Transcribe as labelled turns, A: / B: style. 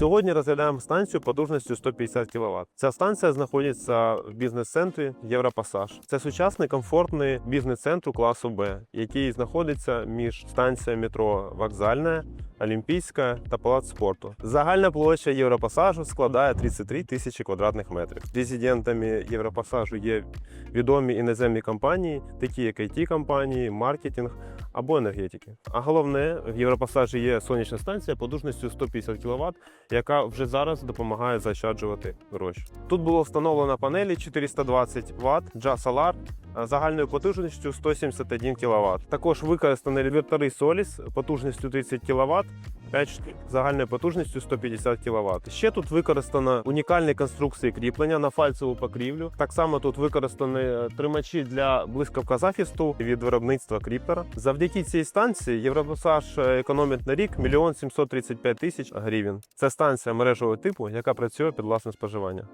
A: Сьогодні розглядаємо станцію потужністю 150 кВт. Ця станція знаходиться в бізнес-центрі Європасаж. Це сучасний комфортний бізнес-центр класу Б, який знаходиться між станцією метро Вокзальна, Олімпійська та Палац спорту. Загальна площа Європасажу складає 33 тисячі квадратних метрів. Резидентами Європасажу є відомі іноземні компанії, такі як it компанії, маркетинг або енергетики. А головне, в Європасажі є сонячна станція потужністю 150 кВт, яка вже зараз допомагає заощаджувати гроші. Тут було встановлено панелі 420 Вт Jazz Solar загальною потужністю 171 кВт. Також використані інвертори Solis потужністю 30 кВт. 5 штук загальною потужністю 150 кВт. Ще тут використано унікальні конструкції кріплення на фальцеву покрівлю. Так само тут використані е, тримачі для блискавка захисту від виробництва кріптера. Завдяки цій станції Європасаж е, економить на рік 1 735 тисяч гривень. Це станція мережевого типу, яка працює під власне споживання.